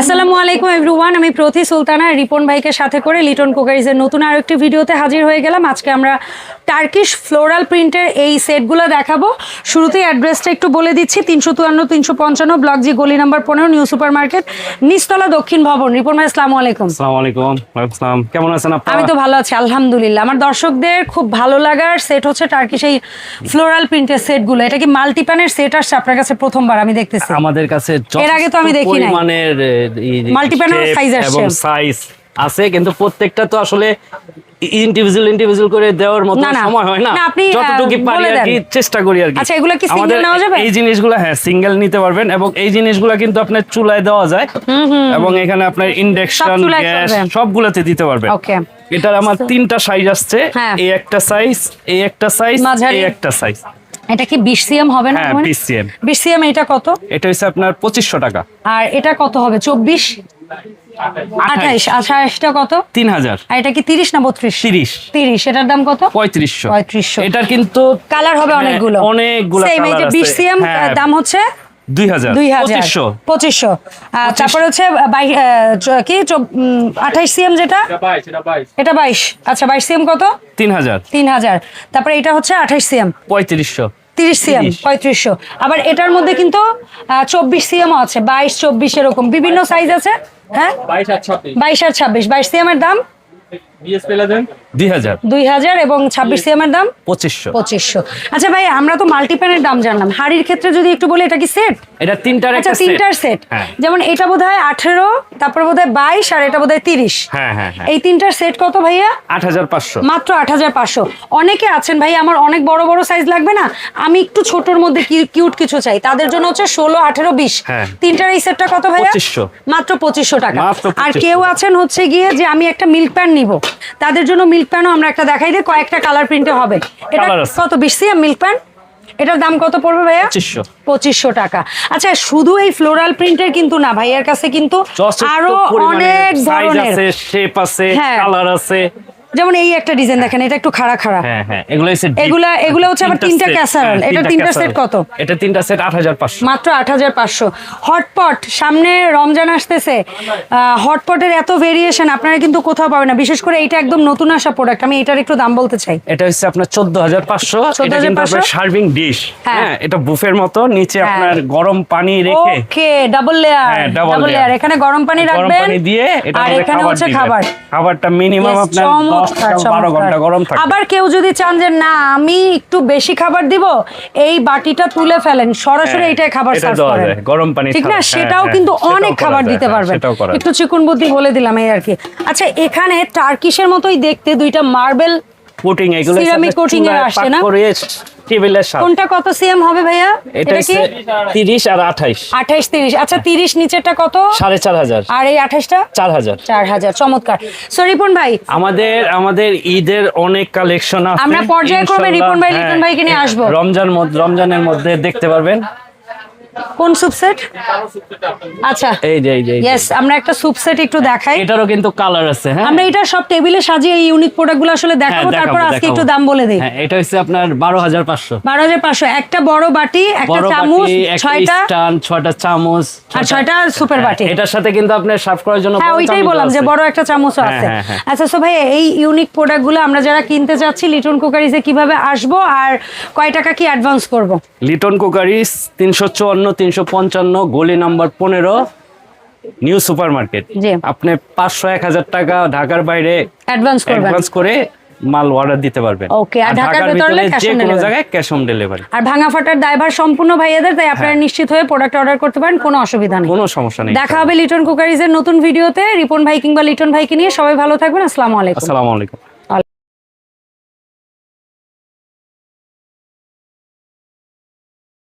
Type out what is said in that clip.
আসসালামু আলাইকুম এভরিওয়ান আমি প্রতি সুলতানা রিপন ভাইকে সাথে করে লিটন কুকারিজের নতুন আর একটি ভিডিওতে হাজির হয়ে গেলাম। আজকে আমরা টার্কিশ ফ্লোরাল প্রিন্টের এই সেটগুলো দেখাবো। শুরুতেই অ্যাড্রেসটা একটু বলে দিচ্ছি তিনশো চুয়ান্ন তিনশো পঞ্চান্ন ব্লক জি গলি নাম্বার পনেরো নিউ সুপার মার্কেট নিচতলা দক্ষিণ ভবন। রিপন ভাই আসসালামু আলাইকুম। আসসালামু আলাইকুম আসসালাম। কেমন আছেন আমি তো ভালো আছি আলহামদুলিল্লাহ। আমার দর্শকদের খুব ভালো লাগার সেট হচ্ছে টার্কিশ এই ফ্লোরাল প্রিন্টের সেটগুলো। এটা কি মাল্টিপ্যানের সেট আসছে আপনার কাছে প্রথমবার? আমি দেখতেছি। আমাদের কাছে এর আগে তো আমি দেখি নাই। এবং সাইজ আছে কিন্তু প্রত্যেকটা তো আসলে ইন্ডিভিজুয়াল ইন্ডিভিজুয়াল করে দেওয়ার মতো। সময় হয় না। যতটুকু পারি আর কি চেষ্টা করি আর কি। আচ্ছা, এগুলা কি আমাদের নেওয়া যাবে? এই জিনিসগুলো হ্যাঁ সিঙ্গেল নিতে পারবেন এবং এই জিনিসগুলো কিন্তু আপনার চুলায় দেওয়া যায়। এবং এখানে আপনার ইন্ডাকশন গ্যাস সবগুলোতে দিতে পারবেন। ওকে। এটার আমার তিনটা সাইজ আসছে। হ্যাঁ। এই একটা সাইজ এই একটা সাইজ এই একটা সাইজ এটা কি বিশ সিএম হবে না হ্যাঁ, 20 cm বিশ সিএম এটা কত? এটা হচ্ছে আপনার পঁচিশশো টাকা। আর এটা কত হবে? চব্বিশ? আঠাইশ। আঠাইশটা কত? তিন হাজার। আর এটা কি তিরিশ না বত্রিশ? তিরিশ। তিরিশ। এটার দাম কত? পঁয়ত্রিশশো। 3500 এটার কিন্তু কালার হবে হ্যাঁ, অনেকগুলো। অনেকগুলো Same, এই যে colour বিশ আছে। সিএম হ্যাঁ, দাম হচ্ছে? দুই হাজার। দুই হাজার। পঁচিশশো। পঁচিশশো। আর তারপরে হচ্ছে কি? আঠাইশ সিএম যেটা? এটা বাইশ। আচ্ছা বাইশ সিএম কত? তিন হাজার। তিন হাজার। তারপরে এটা হচ্ছে আঠাইশ সিএম। পঁয়ত্রিশশো। তিরিশ সিএম পঁয়ত্রিশশো। আবার এটার মধ্যে কিন্তু চব্বিশ সিএমও আছে বাইশ চব্বিশ এরকম। বিভিন্ন সাইজ আছে হ্যাঁ? বাইশ আর ছাব্বিশ। বাইশ সিএম এর দাম? এবং ছাব্বিশ সিএম এর দাম? পঁচিশশো। পঁচিশশো। আচ্ছা ভাই আমরা তো মাল্টিপ্যানের দাম জানলাম। হাড়ির ক্ষেত্রে যদি একটু বলি এটা কি সেট এটা তিনটার আচ্ছা তিনটার সেট হ্যাঁ। যেমন এটা বোধ হয় আঠেরো তারপর বোধ হয় বাইশ আর এটা বোধ হয় তিরিশ। হ্যাঁ হ্যাঁ এই তিনটার সেট কত ভাইয়া? আট হাজার পাঁচশো। মাত্র আট হাজার পাঁচশো। অনেকে আছেন ভাই আমার অনেক বড় বড় সাইজ লাগবে না? আমি একটু ছোটর মধ্যে কিউট কিছু চাই। তাদের জন্য হচ্ছে ষোলো আঠেরো বিশ। তিনটার এই সেটটা কত ভাইয়া? মাত্র পঁচিশশো টাকা। আর কেউ আছেন হচ্ছে গিয়ে যে আমি একটা মিল্ক প্যান নিব। তাদের জন্য মিল্ক প্যানও আমরা একটা দেখাই দিই কয়েকটা কালার প্রিন্টে হবে। এটা কত বিশ সিএম মিল্ক প্যান এটার দাম কত পড়বে ভাইয়া? পঁচিশশো। পঁচিশশো টাকা। আচ্ছা শুধু এই ফ্লোরাল প্রিন্টের কিন্তু না ভাইয়ার কাছে কিন্তু আরও অনেক ধরনের। আছে শেপ আছে হ্যাঁ। কালার আছে। যেমন এই একটা ডিজাইন দেখেন এটা একটু খাড়া খাড়া। হ্যাঁ হ্যাঁ এগুলো হচ্ছে। এগুলা- এগুলা হচ্ছে আবার তিনটা casserole। হ্যাঁ, তিনটা set casserole। কত? এটা তিনটা সেট আট হাজার পাঁচশো। মাত্র আট হাজার পাঁচশো। হটপট সামনে রমজান আসতেছে। হটপটের এত ভেরিয়েশন আপনারা কিন্তু কোথাও পাবেন না। বিশেষ করে এইটা একদম নতুন আসা প্রোডাক্ট আমি এটার একটু দাম বলতে চাই। এটা হচ্ছে আপনার চোদ্দ হাজার পাঁচশো। এটা কিন্তু আপনার সার্ভিং ডিশ হ্যাঁ। হ্যাঁ এটা বুফের মতো। নিচে হ্যাঁ। আপনার গরম পানি রেখে ওকে ডাবল লেয়ার হ্যাঁ, ডাবল লেয়ার এখানে গরম পানি গরম রাখবেন। পানি দিয়ে এটা আর এখানে হচ্ছে খাবার। খাবারটা মিনিমাম আপনার চমৎকার, থেকে বারো চমৎকার। ঘণ্টা গরম থাকে আবার কেউ যদি চান যে না আমি একটু বেশি খাবার দিব এই বাটিটা তুলে ফেলেন। সরাসরি এটাই এইটাই খাবার এটা সার্ভ করেন। গরম পানি ঠিক না? হ্যাঁ, সেটাও হ্যাঁ, কিন্তু অনেক খাবার দিতে পারবে পারবেন। একটু চিকুন বুদ্ধি বলে দিলাম এই আর কি। আচ্ছা এখানে টার্কিশের মতোই দেখতে দুইটা মার্বেল কোটিং এগুলো আপনার coating এর আসছে না? টেবিলের সাথে। কোনটা কত সিএম হবে ভাইয়া? এটা কি হচ্ছে তিরিশ আর আঠাইশ। আঠাইশ তিরিশ। আচ্ছা তিরিশ নিচেরটা কত? সাড়ে চার হাজার। আর এই আঠাইশটা? চার হাজার। চার হাজার চমৎকার। সো রিপন ভাই। আমাদের আমাদের ঈদের অনেক কালেকশন আছে আমরা পর্যায়ক্রমে রিপন ভাই, হ্যাঁ, লিটন ভাইকে নিয়ে আসব। রমজান রমজানের মধ্যে দেখতে পারবেন। কোন স্যুপ সেট আচ্ছা। এই যে এই যে यस আমরা একটা স্যুপ সেট একটু দেখাই। এটারও কিন্তু কালার আছে হ্যাঁ? আমরা এটা সব টেবিলে সাজিয়ে এই ইউনিক প্রোডাক্টগুলো আসলে হ্যাঁ, দেখাবো তারপর আজকে একটু দাম বলে দেই। হ্যাঁ এটা হচ্ছে আপনার 12500 12500 একটা বড় বাটি একটা চামচ ছয়টা। স্টান ছয়টা চামচ আর ছয়টা সুপার হ্যাঁ, বাটি। এটার সাথে কিন্তু আপনার সার্ভ করার জন্য হ্যাঁ ওইটাই বললাম যে বড় একটা চামচ হ্যাঁ, আছে। আচ্ছা সো ভাই এই ইউনিক প্রোডাক্টগুলো আমরা যারা কিনতে চাচ্ছি লিটন কুকারিজে কীভাবে আসব আর কয় টাকা কি অ্যাডভান্স করব? লিটন কুকারিজ 354 বাহান্ন তিনশো পঞ্চান্ন গলি নাম্বার পনেরো নিউ সুপার মার্কেট আপনি পাঁচশো এক হাজার টাকা ঢাকার বাইরে অ্যাডভান্স করে মাল অর্ডার দিতে পারবেন। ওকে আর ঢাকার ভিতরে যে কোনো জায়গায় ক্যাশ অন ডেলিভারি আর ভাঙা ফাটার দায়ভার সম্পূর্ণ ভাইয়াদের তাই আপনারা হ্যাঁ। নিশ্চিত হয়ে প্রোডাক্ট অর্ডার করতে পারেন কোনো অসুবিধা নেই। কোনো সমস্যা নেই। দেখা হবে লিটন কুকারিজের নতুন ভিডিওতে রিপন ভাই কিংবা লিটন ভাইকে নিয়ে সবাই ভালো থাকবেন। আসসালামু আলাইকুম। আসসালামু আলাইকুম।